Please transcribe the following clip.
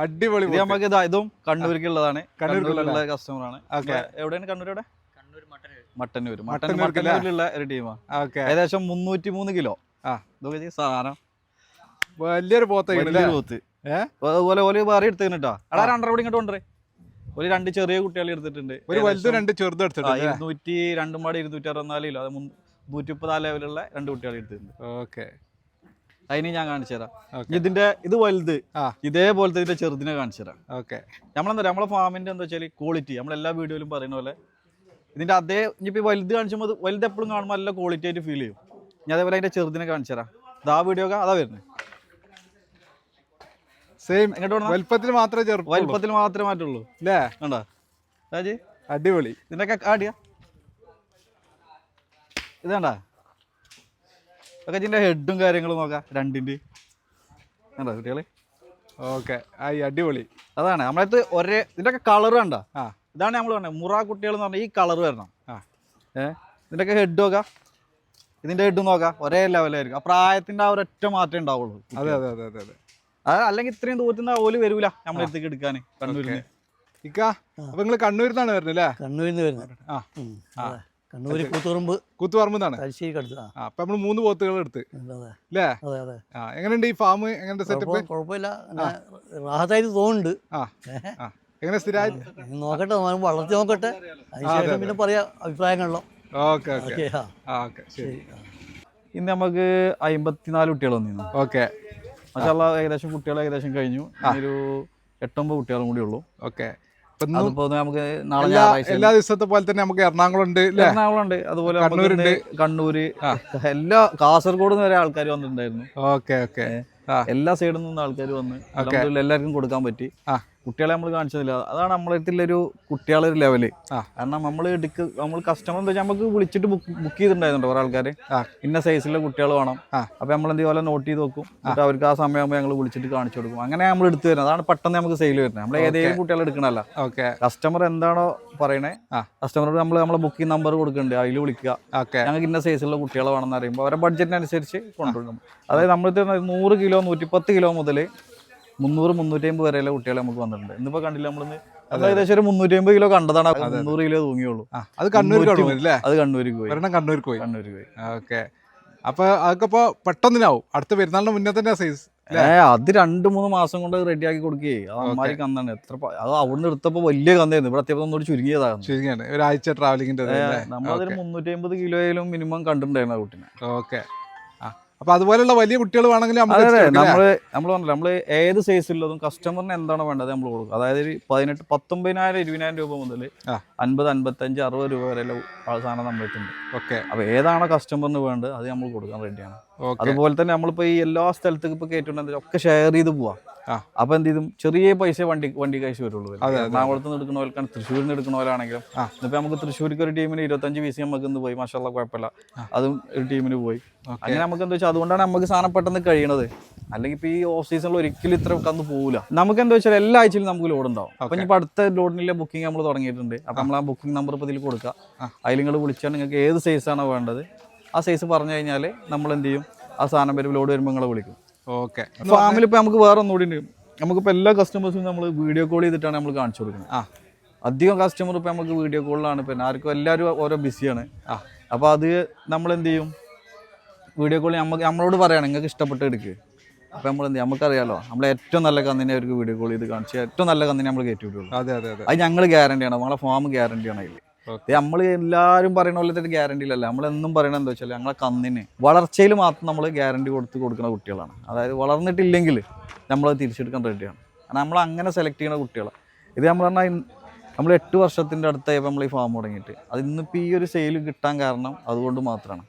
അടിപൊളി ഇത് നമുക്ക് ഇതാ ഇതും കണ്ണൂർക്കുള്ളതാണ് കണ്ണൂർക്കുള്ള കണ്ണൂരിലുള്ള കസ്റ്റമറാണ് ഓക്കെ. എവിടെയാണ് കണ്ണൂർ എവിടെ മട്ടന്നൂർ മട്ടന്നൂർക്കുള്ള? മട്ടന്നൂരിലുള്ള ഒരു ടീമാണ് ഓക്കെ. ഏകദേശം മുന്നൂറ്റി മൂന്ന് കിലോ. ആ. ഇതൊക്കെ സാധനം. വലിയൊരു പോത്ത വലിയൊരു പോത്ത്? അതുപോലെ ഓൽ വേറെ എടുത്തിട്ടാ അവിടെ രണ്ടര കൂടി ഇങ്ങോട്ട് കൊണ്ടുവരേ. ഒരു രണ്ട് ചെറിയ കുട്ടികളെ എടുത്തിട്ടുണ്ട്. ഒരു വലുതും രണ്ട് ചെറുതും എടുത്തിട്ടുണ്ട് ഇരുന്നൂറ്റി രണ്ടും പാടി ഇരുന്നൂറ്റി അറുപത്തിനാല് കിലോ. അത് നൂറ്റി മുപ്പത് ലെവലുള്ള രണ്ട് കുട്ടികളെ എടുത്തിട്ടുണ്ട്. ഓക്കെ. അതിന് ഞാൻ കാണിച്ചു തരാം. ഇതിന്റെ ഇത് വലുത് ഇതേപോലത്തെ ഇതിന്റെ ചെറുതിനെ കാണിച്ചു തരാം. ഓക്കെ. നമ്മളെന്താ നമ്മളെ ഫാമിന്റെ എന്താ വെച്ചാൽ ക്വാളിറ്റി നമ്മളെല്ലാ വീഡിയോയിലും പറയുന്ന പോലെ ഇതിന്റെ അതേ ഇനിയിപ്പോ വലുത് കാണിച്ചുമ്പോൾ വലുത് എപ്പോഴും കാണുമ്പോൾ നല്ല ക്വാളിറ്റി ആയിട്ട് ഫീൽ ചെയ്യും. ഞാൻ അതേപോലെ അതിന്റെ ചെറുതിനെ കാണിച്ചു തരാം. ഇതാ വീഡിയോ അതാ വരുന്നത് സെയിം എങ്ങോട്ട് വലുപ്പത്തിൽ മാത്രമേ ചെറുപ്പം വലുപ്പത്തിൽ മാത്രമേ മാറ്റുള്ളൂ അല്ലേ കണ്ടോ? രാജി? അടിപൊളി. ഇതിനൊക്കെ ആടിയാ? ഇത് കണ്ടാ? ഒക്കെ ഇതിന്റെ ഹെഡും കാര്യങ്ങളും നോക്കാം. രണ്ടിന്റെ. കണ്ടോ കുട്ടികളെ? ഓക്കെ. ആയി അടിപൊളി. അതാണ്. നമ്മളത് ഒരേ ഇതിന്റെയൊക്കെ കളർ കണ്ട? ആ. ഇതാണ് നമ്മൾ പറഞ്ഞത്. മുറ കുട്ടികൾ എന്ന് പറഞ്ഞാൽ ഈ കളർ വരണം. ആ. ഏ? ഇതിന്റെയൊക്കെ ഹെഡ് നോക്കാം. ഇതിന്റെ ഹെഡ് നോക്കാം. ഒരേ ലെവലായിരിക്കും ആ പ്രായത്തിന്റെ ആ ഒരൊറ്റ മാറ്റം ഉണ്ടാവുള്ളൂ അതെ അതെ അതെ അതെ അതെ. അത് അല്ലെങ്കിൽ ഇത്രയും ദൂരത്തിൽ നിന്ന് ഓൽ വരൂല നമ്മളെ അടുത്തേക്ക് എടുക്കാൻ. കണ്ണൂരിൽ ഇക്കാ അപ്പൊ നിങ്ങൾ കണ്ണൂരിൽ നിന്നാണ് വരുന്നത് അല്ലേ? കണ്ണൂരിൽ നിന്ന് വരുന്നത്. ആ. ഉം, കൂത്തുപറമ്പ് കൂത്തുപറമ്പ് എന്നാണ് തലശ്ശേരി അടുത്ത്. അപ്പൊ നമ്മൾ മൂന്ന് പോത്തുകൾ എടുത്ത്. അല്ലേ അതെ അതെ. ആ എങ്ങനെയുണ്ട് ഈ ഫാം എങ്ങനത്തെ സെറ്റപ്പ് കുഴപ്പം- കുഴപ്പമില്ല. പിന്നെ റാഹത്തായിട്ട് തോന്നുന്നുണ്ട്. ആ എങ്ങനെ സ്ഥിരമായി നോക്കട്ടെ വളർത്തി നോക്കട്ടെ. അതിനുശേഷം പിന്നെ പറയാം അഭിപ്രായങ്ങളോ ഓക്കെ ഓക്കെ. ഓക്കെ ശരി. ഇന്ന് നമുക്ക് അമ്പത്തിനാല് കുട്ടികൾ വന്നിരുന്നു. ഓക്കെ. മറ്റുള്ള ഏകദേശം കുട്ടികൾ ഏകദേശം കഴിഞ്ഞു. ഒരു എട്ടൊമ്പത് കുട്ടികളും കൂടി ഉള്ളൂ. ഓക്കെ. അതിപ്പോ നമുക്ക് നാളെ എല്ലാ ഞായറാഴ്ച എല്ലാ ദിവസത്തെ പോലെ തന്നെ നമുക്ക് എറണാകുളം ഉണ്ട് എറണാകുളം ഉണ്ട് അതുപോലെ കണ്ണൂരുണ്ട്. കണ്ണൂര് എല്ലാ കാസർഗോഡ് വരെ ആൾക്കാർ വന്നിട്ടുണ്ടായിരുന്നു. Okay okay. എല്ലാ സൈഡിൽ നിന്നും ആൾക്കാർ വന്ന്. എല്ലാവർക്കും കൊടുക്കാൻ പറ്റി. ആ. കുട്ടികളെ നമ്മൾ കാണിച്ചതില്ല. അതാണ് നമ്മളെ അടുത്തുള്ളൊരു കുട്ടികളെ ഒരു ലെവൽ. കാരണം നമ്മൾ എടുക്ക നമ്മൾ കസ്റ്റമർ എന്താ വെച്ചാൽ നമുക്ക് വിളിച്ചിട്ട് ബുക്ക് ബുക്ക് ചെയ്തിട്ടുണ്ടായിരുന്നു കുറെ ആൾക്കാർ ഇന്ന സൈസിലെ കുട്ടികൾ വേണം. അപ്പോൾ അപ്പൊ നമ്മൾ എന്ത് പോലെ നോട്ട് ചെയ്ത് നോക്കും എന്നിട്ട് അവർക്ക് ആ സമയമാകുമ്പോൾ ഞങ്ങൾ വിളിച്ചിട്ട് കാണിച്ചു കൊടുക്കും. അങ്ങനെ നമ്മൾ എടുത്തു വരുന്നത്. അതാണ് പെട്ടെന്ന് നമുക്ക് സെയിൽ വരുന്നത്. നമ്മൾ ഏതെങ്കിലും കുട്ടികളെ എടുക്കണല്ല ഓക്കെ കസ്റ്റമർ എന്താണോ പറയണേ. കസ്റ്റമറോട് നമ്മൾ നമ്മളെ ബുക്കിംഗ് നമ്പർ കൊടുക്കുന്നുണ്ട് അതിൽ വിളിക്കുക ഓക്കെ ഞങ്ങൾക്ക് ഇന്ന സൈസിലുള്ള കുട്ടികളെ വേണമെന്ന് അറിയുമ്പോൾ അവരുടെ ബഡ്ജറ്റിനനുസരിച്ച് കൊണ്ടുവരും. അതായത് നമ്മൾ നൂറ് കിലോ നൂറ്റിപ്പത്ത് കിലോ മുതൽ മുന്നൂറ് മുന്നൂറ്റി അമ്പത് വരെയുള്ള കുട്ടികളെ നമുക്ക് വന്നിട്ടുണ്ട്. ഇന്നിപ്പോ കണ്ടില്ല നമ്മൾ അത്. ഏകദേശം ഒരു മുന്നൂറ്റി അമ്പത് കിലോ കണ്ടതാണ്. മുന്നൂറ് കിലോ തൂങ്ങിയുള്ളൂ. അത് കണ്ണൂർക്ക് വരും അല്ലേ അത് കണ്ണൂർക്ക് പോയി. ഒരെണ്ണം കണ്ണൂർക്ക് പോയി. കണ്ണൂർക്ക് പോയി. ഓക്കെ. അപ്പൊ അതൊക്കെ ഇപ്പൊ പെട്ടെന്നിനാവും. അടുത്ത പെരുന്നാളിന് മുന്നേ തന്നെ സൈസ് ഏ അത് രണ്ട് മൂന്ന് മാസം കൊണ്ട് റെഡിയാക്കി കൊടുക്കേ. അത് അമ്മാരി കന്നാണ്. എത്ര അത് അവിടുന്ന് എടുത്തപ്പോ വലിയ കന്നായിരുന്നു. ഇവിടെ എത്തിയപ്പോ ഒന്നുകൂടി ചുരുങ്ങിയതാണ്. ചുരുങ്ങിയാണ്. ഒരാഴ്ച ട്രാവലിംഗിന്റെ നമ്മളതൊരു മുന്നൂറ്റി അമ്പത് കിലോയിലും മിനിമം കണ്ടിട്ടുണ്ടായിരുന്നു ആ കുട്ടിനെ. ഓക്കെ. അപ്പൊ അതുപോലെയുള്ള വലിയ കുട്ടികൾ വേണമെങ്കിൽ നമ്മൾ നമ്മൾ പറഞ്ഞില്ല നമ്മൾ ഏത് സൈസിലുള്ളതും കസ്റ്റമറിന് എന്താണോ വേണ്ടത് നമ്മൾ കൊടുക്കും. അതായത് പതിനെട്ട് പത്തൊമ്പതിനായിരം ഇരുപതിനായിരം രൂപ മുതൽ. അൻപത് അൻപത്തഞ്ച് അറുപത് രൂപ വരെയുള്ള സാധനം നമ്മൾ നമ്മളെത്തുണ്ട് ഓക്കെ. അപ്പൊ ഏതാണ് കസ്റ്റമറിന് വേണ്ടത് അത് നമ്മൾ കൊടുക്കാൻ റെഡിയാണ് അതുപോലെ തന്നെ നമ്മളിപ്പോ ഈ എല്ലാ സ്ഥലത്തേക്ക് ഇപ്പൊ കേട്ടിട്ടുണ്ട് ഒക്കെ ഷെയർ ചെയ്ത് പോവാ. അപ്പൊ എന്ത് ചെയ്തും ചെറിയ പൈസ വണ്ടി വണ്ടി കാശ് വരുള്ളൂ. എറണാകുളത്ത് നിന്ന് എടുക്കുന്നവർക്കാണ് തൃശ്ശൂരിൽ നിന്ന് എടുക്കുന്നവരാണെങ്കിലും ഇപ്പൊ നമുക്ക് തൃശ്ശൂർക്ക് ഒരു ടീമിന് ഇരുപത്തഞ്ച് പി സി നമുക്ക് ഇന്ന് പോയി. മാഷാല്ല കുഴപ്പമില്ല. അതും ഒരു ടീമിന് പോയി. അങ്ങനെ നമുക്ക് എന്താ വെച്ചാൽ അതുകൊണ്ടാണ് നമുക്ക് സാധനം പെട്ടെന്ന് കഴിയണത്. അല്ലെങ്കിൽ ഇപ്പൊ ഈ ഓഫ് സീസണിൽ ഒരിക്കലും ഇത്ര കന്ന് പോകില്ല നമുക്ക് എന്താ വെച്ചാൽ എല്ലാ ആഴ്ചയിലും നമുക്ക് ലോഡ് ഉണ്ടാവും. അപ്പൊ ഇപ്പൊ അടുത്ത ലോഡിനുള്ള ബുക്കിംഗ് നമ്മൾ തുടങ്ങിയിട്ടുണ്ട്. അപ്പൊ നമ്മൾ ആ ബുക്കിംഗ് നമ്പർ ഇപ്പൊ ഇതിൽ കൊടുക്കുക. അതിൽ നിങ്ങൾ വിളിച്ചാൽ നിങ്ങൾക്ക് ഏത് സൈസാണോ വേണ്ടത്. ആ സൈസ് പറഞ്ഞു കഴിഞ്ഞാൽ നമ്മൾ എന്ത് ചെയ്യും? ആ സാധനം വരും ലോഡ് വരുമ്പോൾ നിങ്ങളെ വിളിക്കും. ഓക്കെ. ഫാമിൽ ഇപ്പോൾ നമുക്ക് വേറെ ഒന്നുകൂടി ഉണ്ട്. നമുക്കിപ്പോൾ എല്ലാ കസ്റ്റമേഴ്സും നമ്മൾ വീഡിയോ കോൾ ചെയ്തിട്ടാണ് നമ്മൾ കാണിച്ചു കൊടുക്കുന്നത്. ആ. അധികം കസ്റ്റമർ ഇപ്പോൾ നമുക്ക് വീഡിയോ കോളിലാണ് പിന്നെ ആർക്കും എല്ലാവരും ഓരോ ബിസിയാണ് ആ. അപ്പോൾ അത് നമ്മൾ എന്ത് ചെയ്യും? വീഡിയോ കോൾ നമുക്ക് നമ്മളോട് പറയണം നിങ്ങൾക്ക് ഇഷ്ടപ്പെട്ട് എടുക്കുക അപ്പോൾ നമ്മൾ എന്ത് ചെയ്യും? നമുക്കറിയാലോ നമ്മൾ ഏറ്റവും നല്ല കന്നിനെ അവർക്ക് വീഡിയോ കോൾ ചെയ്ത് കാണിച്ച് ഏറ്റവും നല്ല കന്നിനെ നമ്മൾ കയറ്റി വിടുള്ളൂ. അതെ അതെ അതെ. അത് ഞങ്ങൾ ഗ്യാരണ്ടിയാണ് നമ്മളെ ഫാം ഗ്യാരണ്ടിയാണ് അതിൽ. നമ്മൾ എല്ലാവരും പറയുന്ന ഗ്യാരണ്ടി ഗ്യാരണ്ടിയിലല്ല നമ്മൾ എന്നും പറയണത് എന്താ വെച്ചാൽ ഞങ്ങളെ കന്നിന് വളർച്ചയിൽ മാത്രം നമ്മൾ ഗ്യാരണ്ടി കൊടുത്ത് കൊടുക്കുന്ന കുട്ടികളാണ്. അതായത് വളർന്നിട്ടില്ലെങ്കിൽ നമ്മളത് തിരിച്ചെടുക്കാൻ റെഡിയാണ് കാരണം നമ്മൾ അങ്ങനെ സെലക്ട് ചെയ്യുന്ന കുട്ടികളാണ് ഇത് നമ്മൾ പറഞ്ഞാൽ നമ്മൾ എട്ട് വർഷത്തിന്റെ അടുത്തായപ്പോൾ നമ്മൾ ഈ ഫാം തുടങ്ങിയിട്ട്. അത് ഇന്നിപ്പോൾ ഈ ഒരു സെയിൽ കിട്ടാൻ കാരണം അതുകൊണ്ട് മാത്രമാണ്